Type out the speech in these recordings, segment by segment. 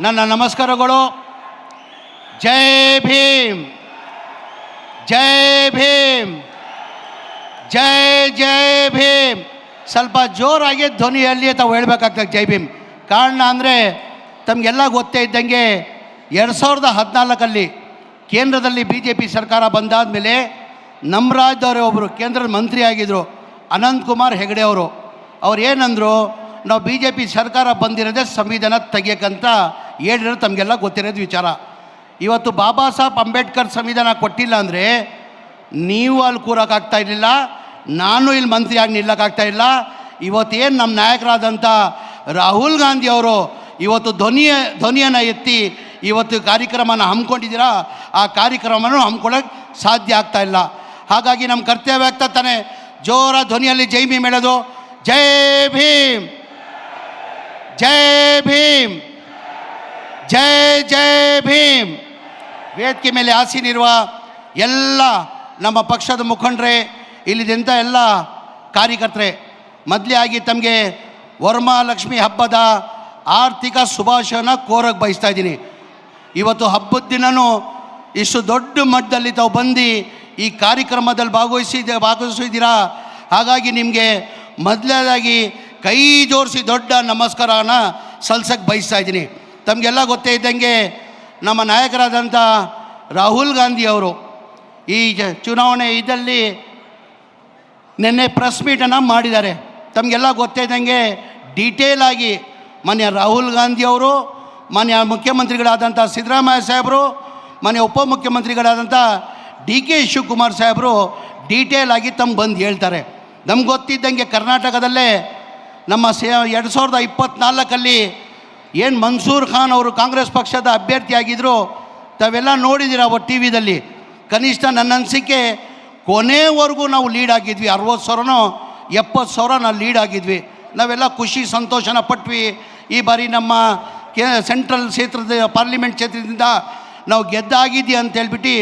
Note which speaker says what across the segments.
Speaker 1: ನನ್ನ ನಮಸ್ಕಾರಗಳು. ಜೈ ಭೀಮ್. ಜೈ ಭೀಮ್. ಜೈ ಜೈ ಭೀಮ್. ಸ್ವಲ್ಪ ಜೋರಾಗಿ ಧ್ವನಿಯಲ್ಲಿ ತಾವು ಹೇಳಬೇಕಾಗ್ತದೆ ಜೈ ಭೀಮ್. ಕಾರಣ ಅಂದರೆ ತಮಗೆಲ್ಲ ಗೊತ್ತೇ ಇದ್ದಂಗೆ ಎರಡು ಸಾವಿರದ ಹದಿನಾಲ್ಕಲ್ಲಿ ಕೇಂದ್ರದಲ್ಲಿ ಬಿ ಜೆ ಪಿ ಸರ್ಕಾರ ಬಂದಾದ ಮೇಲೆ ನಮ್ಮ ರಾಜ್ಯದವರೇ ಒಬ್ಬರು ಕೇಂದ್ರದ ಮಂತ್ರಿ ಆಗಿದ್ದರು ಅನಂತ್ ಕುಮಾರ್ ಹೆಗಡೆ ಅವರು. ಅವ್ರು ಏನಂದರು, ನಾವು ಬಿ ಜೆ ಪಿ ಸರ್ಕಾರ ಬಂದಿರೋದೇ ಸಂವಿಧಾನ ತೆಗಿಯಕ್ಕಂತ ಹೇಳಿರೋ ತಮಗೆಲ್ಲ ಗೊತ್ತಿರೋದು ವಿಚಾರ. ಇವತ್ತು ಬಾಬಾ ಸಾಹೇಬ್ ಅಂಬೇಡ್ಕರ್ ಸಂವಿಧಾನ ಕೊಟ್ಟಿಲ್ಲ ಅಂದರೆ ನೀವು ಅಲ್ಲಿ ಕೂರೋಕ್ಕಾಗ್ತಾ ಇರಲಿಲ್ಲ, ನಾನು ಇಲ್ಲಿ ಮಂತ್ರಿಯಾಗಿ ನಿಲ್ಲಕ್ಕಾಗ್ತಾ ಇಲ್ಲ ಇವತ್ತೇನು ನಮ್ಮ ನಾಯಕರಾದಂಥ ರಾಹುಲ್ ಗಾಂಧಿ ಅವರು ಇವತ್ತು ಧ್ವನಿಯ ಧ್ವನಿಯನ್ನು ಎತ್ತಿ ಇವತ್ತು ಕಾರ್ಯಕ್ರಮನ ಹಮ್ಮಿಕೊಂಡಿದ್ದೀರಾ? ಆ ಕಾರ್ಯಕ್ರಮನೂ ಹಮ್ಮಿಕೊಳ್ಳೋಕೆ ಸಾಧ್ಯ ಆಗ್ತಾ ಇಲ್ಲ. ಹಾಗಾಗಿ ನಮ್ಮ ಕರ್ತವ್ಯ ಆಗ್ತಾ ತಾನೆ, ಜೋರ ಧ್ವನಿಯಲ್ಲಿ ಜೈ ಭೀಮ್ ಹೇಳೋದು. ಜೈ ಭೀಮ್! ಜೈ ಭೀಮ್! ಜೈ ಜೈ ಭೀಮ್. ವೇದಿಕೆ ಮೇಲೆ ಆಸೀನಿರುವ ಎಲ್ಲ ನಮ್ಮ ಪಕ್ಷದ ಮುಖಂಡರೇ ಇಲ್ಲಿದ್ದಂಥ ಎಲ್ಲ ಕಾರ್ಯಕರ್ತರೆ, ಮೊದಲೇ ಆಗಿ ತಮಗೆ ವರಮಹಾಲಕ್ಷ್ಮಿ ಹಬ್ಬದ ಆರ್ಥಿಕ ಶುಭಾಶಯನ ಕೋರಕ್ಕೆ ಬಯಸ್ತಾ ಇದ್ದೀನಿ. ಇವತ್ತು ಹಬ್ಬದ ದಿನನೂ ಇಷ್ಟು ದೊಡ್ಡ ಮಟ್ಟದಲ್ಲಿ ತಾವು ಬಂದು ಈ ಕಾರ್ಯಕ್ರಮದಲ್ಲಿ ಭಾಗವಹಿಸಿದ ಭಾಗವಹಿಸಿದ್ದೀರಾ? ಹಾಗಾಗಿ ನಿಮಗೆ ಮೊದಲನೇದಾಗಿ ಕೈ ಜೋಡಿಸಿ ದೊಡ್ಡ ನಮಸ್ಕಾರನ ಸಲ್ಸಕ್ಕೆ ಬಯಸ್ತಾ ಇದ್ದೀನಿ. ತಮಗೆಲ್ಲ ಗೊತ್ತೇ ಇದ್ದಂಗೆ ನಮ್ಮ ನಾಯಕರಾದಂಥ ರಾಹುಲ್ ಗಾಂಧಿ ಅವರು ಈ ಚುನಾವಣೆ ಇದರಲ್ಲಿ ನಿನ್ನೆ ಪ್ರೆಸ್ ಮೀಟನ್ನು ಮಾಡಿದ್ದಾರೆ. ತಮಗೆಲ್ಲ ಗೊತ್ತೇ ಇದ್ದಂಗೆ ಡೀಟೇಲ್ ಆಗಿ ಮಾನ್ಯ ರಾಹುಲ್ ಗಾಂಧಿ ಅವರು, ಮಾನ್ಯ ಮುಖ್ಯಮಂತ್ರಿಗಳಾದಂಥ ಸಿದ್ದರಾಮಯ್ಯ ಸಾಹೇಬರು, ಮಾನ್ಯ ಉಪಮುಖ್ಯಮಂತ್ರಿಗಳಾದಂಥ ಡಿ ಕೆ ಶಿವಕುಮಾರ್ ಸಾಹೇಬರು ಡೀಟೇಲ್ ಆಗಿ ತಮ್ಮ ಬಂದು ಹೇಳ್ತಾರೆ. ನಮ್ಗೆ ಗೊತ್ತಿದ್ದಂಗೆ ಕರ್ನಾಟಕದಲ್ಲೇ ನಮ್ಮ ಸೇ ಎರಡು ಸಾವಿರದ ಇಪ್ಪತ್ತ್ನಾಲ್ಕಲ್ಲಿ ಏನು ಮನ್ಸೂರ್ ಖಾನ್ ಅವರು ಕಾಂಗ್ರೆಸ್ ಪಕ್ಷದ ಅಭ್ಯರ್ಥಿಯಾಗಿದ್ದರು ತಾವೆಲ್ಲ ನೋಡಿದ್ದೀರ ಅವ ಟಿ ವಿದಲ್ಲಿ? ಕನಿಷ್ಠ ನನ್ನ ಅನಿಸಿಕೆ, ಕೊನೆವರೆಗೂ ನಾವು ಲೀಡ್ ಆಗಿದ್ವಿ. ಅರವತ್ತು ಸಾವಿರನೋ ಎಪ್ಪತ್ತು ಸಾವಿರ ನಾವು ಲೀಡ್ ಆಗಿದ್ವಿ. ನಾವೆಲ್ಲ ಖುಷಿ, ಸಂತೋಷನ ಪಟ್ವಿ. ಈ ಬಾರಿ ನಮ್ಮ ಕೇ, ಸೆಂಟ್ರಲ್ ಕ್ಷೇತ್ರದ ಪಾರ್ಲಿಮೆಂಟ್ ಕ್ಷೇತ್ರದಿಂದ ನಾವು ಗೆದ್ದಾಗಿದ್ದೀವಿ ಅಂತ ಹೇಳ್ಬಿಟ್ಟು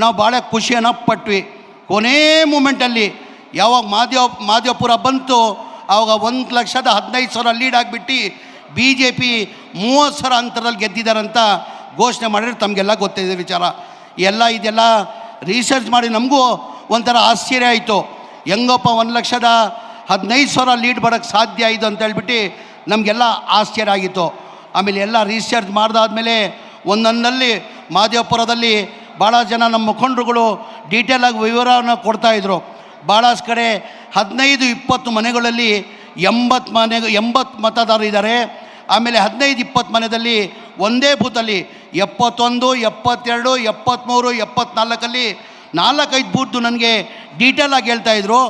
Speaker 1: ನಾವು ಭಾಳ ಖುಷಿಯನ್ನು ಪಟ್ವಿ. ಕೊನೇ ಮೂಮೆಂಟಲ್ಲಿ ಯಾವಾಗ ಮಾದೇವ ಮಾದೇವಪುರ ಬಂತು ಆವಾಗ ಒಂದು ಲಕ್ಷದ ಹದಿನೈದು ಸಾವಿರ ಲೀಡ್ ಆಗಿಬಿಟ್ಟು ಬಿ ಜೆ ಪಿ ಮೂವತ್ತು ಸಾವಿರ ಅಂತರದಲ್ಲಿ ಗೆದ್ದಿದ್ದಾರಂತ ಘೋಷಣೆ ಮಾಡಿದ್ರೆ ತಮಗೆಲ್ಲ ಗೊತ್ತಿದೆ ವಿಚಾರ. ಎಲ್ಲ ಇದೆಲ್ಲ ರಿಸರ್ಚ್ ಮಾಡಿ ನಮಗೂ ಒಂಥರ ಆಶ್ಚರ್ಯ ಆಯಿತು. ಹೆಂಗಪ್ಪ ಒಂದು ಲಕ್ಷದ ಹದಿನೈದು ಸಾವಿರ ಲೀಡ್ ಬರೋಕ್ಕೆ ಸಾಧ್ಯ ಆಯಿತು ಅಂತ ಹೇಳ್ಬಿಟ್ಟು ನಮಗೆಲ್ಲ ಆಶ್ಚರ್ಯ ಆಗಿತ್ತು. ಆಮೇಲೆ ಎಲ್ಲ ರಿಸರ್ಚ್ ಮಾಡಿದಾದ್ಮೇಲೆ ಒಂದೊಂದಲ್ಲಿ ಮಾದೇವಪುರದಲ್ಲಿ ಭಾಳ ಜನ ನಮ್ಮ ಮುಖಂಡರುಗಳು ಡೀಟೇಲಾಗಿ ವಿವರವನ್ನು ಕೊಡ್ತಾಯಿದ್ರು ಭಾಳಷ್ಟು ಕಡೆ ಹದಿನೈದು ಇಪ್ಪತ್ತು ಮನೆಗಳಲ್ಲಿ ಎಂಬತ್ತು ಮನೆ ಎಂಬತ್ತು ಮತದಾರರು ಇದ್ದಾರೆ ಆಮೇಲೆ ಹದಿನೈದು ಇಪ್ಪತ್ತು ಮನೆಯಲ್ಲಿ ಒಂದೇ ಬೂತಲ್ಲಿ ಎಪ್ಪತ್ತೊಂದು, ಎಪ್ಪತ್ತೆರಡು ಎಪ್ಪತ್ತ್ಮೂರು ಎಪ್ಪತ್ತ್ನಾಲ್ಕಲ್ಲಿ ನಾಲ್ಕೈದು ಬೂತು ನನಗೆ ಡೀಟೇಲಾಗಿ ಹೇಳ್ತಾಯಿದ್ರು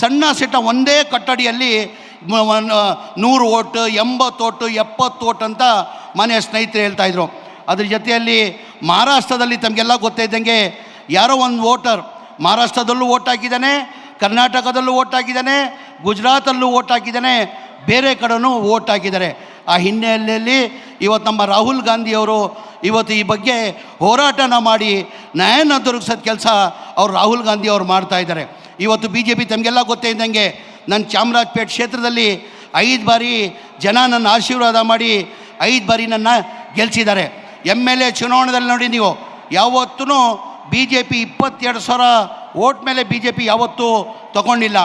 Speaker 1: ಸಣ್ಣ ಸಿಟ್ಟ ಒಂದೇ ಕಟ್ಟಡಿಯಲ್ಲಿ ನೂರು ಓಟ್, ಎಂಬತ್ತು ಓಟು, ಎಪ್ಪತ್ತು ಓಟ್ ಅಂತ ಮನೆಯ ಸ್ನೇಹಿತರು ಹೇಳ್ತಾಯಿದ್ರು ಅದ್ರ ಜೊತೆಯಲ್ಲಿ ಮಹಾರಾಷ್ಟ್ರದಲ್ಲಿ ತಮಗೆಲ್ಲ ಗೊತ್ತಿದ್ದಂಗೆ ಯಾರೋ ಒಂದು ವೋಟರ್ ಮಹಾರಾಷ್ಟ್ರದಲ್ಲೂ ಓಟ್ ಹಾಕಿದ್ದಾನೆ, ಕರ್ನಾಟಕದಲ್ಲೂ ಓಟ್ ಹಾಕಿದ್ದಾನೆ, ಗುಜರಾತಲ್ಲೂ ಓಟ್ ಹಾಕಿದ್ದಾನೆ, ಬೇರೆ ಕಡೆಯೂ ಓಟ್ ಹಾಕಿದ್ದಾರೆ. ಆ ಹಿನ್ನೆಲೆಯಲ್ಲಿ ಇವತ್ತು ನಮ್ಮ ರಾಹುಲ್ ಗಾಂಧಿಯವರು ಇವತ್ತು ಈ ಬಗ್ಗೆ ಹೋರಾಟನ ಮಾಡಿ ನ್ಯಾಯನ ದೊರಕಿಸೋದು ಕೆಲಸ ಅವ್ರು ರಾಹುಲ್ ಗಾಂಧಿ ಅವರು ಮಾಡ್ತಾ ಇದ್ದಾರೆ. ಇವತ್ತು ಬಿ ಜೆ ಪಿ ತಮಗೆಲ್ಲ ಗೊತ್ತೇ ಇದ್ದಂಗೆ ನನ್ನ ಚಾಮರಾಜಪೇಟೆ ಕ್ಷೇತ್ರದಲ್ಲಿ ಐದು ಬಾರಿ ಜನ ನನ್ನ ಆಶೀರ್ವಾದ ಮಾಡಿ ಐದು ಬಾರಿ ನನ್ನ ಗೆಲ್ಲಿಸಿದ್ದಾರೆ ಎಂ ಎಲ್ ಎ ಚುನಾವಣೆಯಲ್ಲಿ ನೋಡಿ ನೀವು ಯಾವತ್ತೂ ಬಿ ಜೆ ಪಿ ಇಪ್ಪತ್ತೆರಡು ಸಾವಿರ ಓಟ್ ಮೇಲೆ ಬಿ ಜೆ ಪಿ ಯಾವತ್ತೂ ತಗೊಂಡಿಲ್ಲ.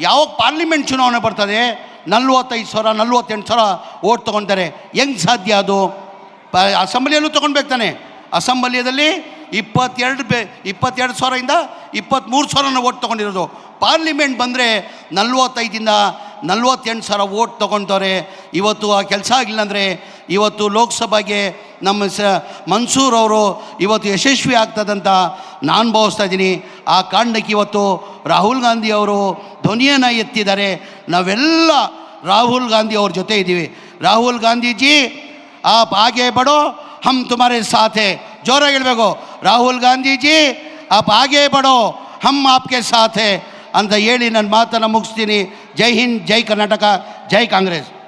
Speaker 1: ಯಾವ ಪಾರ್ಲಿಮೆಂಟ್ ಚುನಾವಣೆ ಬರ್ತದೆ ನಲ್ವತ್ತೈದು ಸಾವಿರ ನಲ್ವತ್ತೆಂಟು ಸಾವಿರ ಓಟ್ ತೊಗೊತಾರೆ ಹೆಂಗೆ ಸಾಧ್ಯ ಅದು? ಪ, ಅಸೆಂಬ್ಲಿಯಲ್ಲೂ ತೊಗೊಳ್ಬೇಕು ತಾನೆ. ಅಸೆಂಬ್ಲಿಯಲ್ಲಿ ಇಪ್ಪತ್ತೆರಡು ಬೆ, ಇಪ್ಪತ್ತೆರಡು ಸಾವಿರದಿಂದ ಇಪ್ಪತ್ತ್ಮೂರು ಸಾವಿರನ ಓಟ್ ತೊಗೊಂಡಿರೋದು. ಪಾರ್ಲಿಮೆಂಟ್ ಬಂದರೆ ನಲ್ವತ್ತೈದಿಂದ ನಲ್ವತ್ತೆಂಟು ಸಾವಿರ ಓಟ್ ತೊಗೊಳ್ತಾರೆ ಇವತ್ತು ಆ ಕೆಲಸ ಆಗಿಲ್ಲ ಅಂದರೆ ಇವತ್ತು ಲೋಕಸಭೆಗೆ ನಮ್ಮ ಸ ಮನ್ಸೂರ್ ಅವರು ಇವತ್ತು ಯಶಸ್ವಿ ಆಗ್ತದಂತ ನಾನು ಭಾವಿಸ್ತಾ ಇದ್ದೀನಿ. ಆ ಕಾರಣಕ್ಕೆ ಇವತ್ತು ರಾಹುಲ್ ಗಾಂಧಿ ಅವರು ಧ್ವನಿಯನ್ನು ಎತ್ತಿದ್ದಾರೆ. ನಾವೆಲ್ಲ ರಾಹುಲ್ ಗಾಂಧಿ ಅವ್ರ ಜೊತೆ ಇದ್ದೀವಿ. ರಾಹುಲ್ ಗಾಂಧೀಜಿ ಆ ಹಾಗೆ ಬಡೋ, ಹಮ್ ತುಮಾರೆ ಸಾಥೆ. ಜೋರಾಗಿ ಹೇಳಬೇಕು. ರಾಹುಲ್ ಗಾಂಧೀಜಿ, ಆಪ್ ಹಾಗೆ ಬಡೋ, ಹಮ್ ಆಪ್ಗೆ ಸಾಥೆ ಅಂತ ಹೇಳಿ ನನ್ನ ಮಾತನ್ನು ಮುಗಿಸ್ತೀನಿ. ಜೈ ಹಿಂದ್, ಜೈ ಕರ್ನಾಟಕ, ಜೈ ಕಾಂಗ್ರೆಸ್.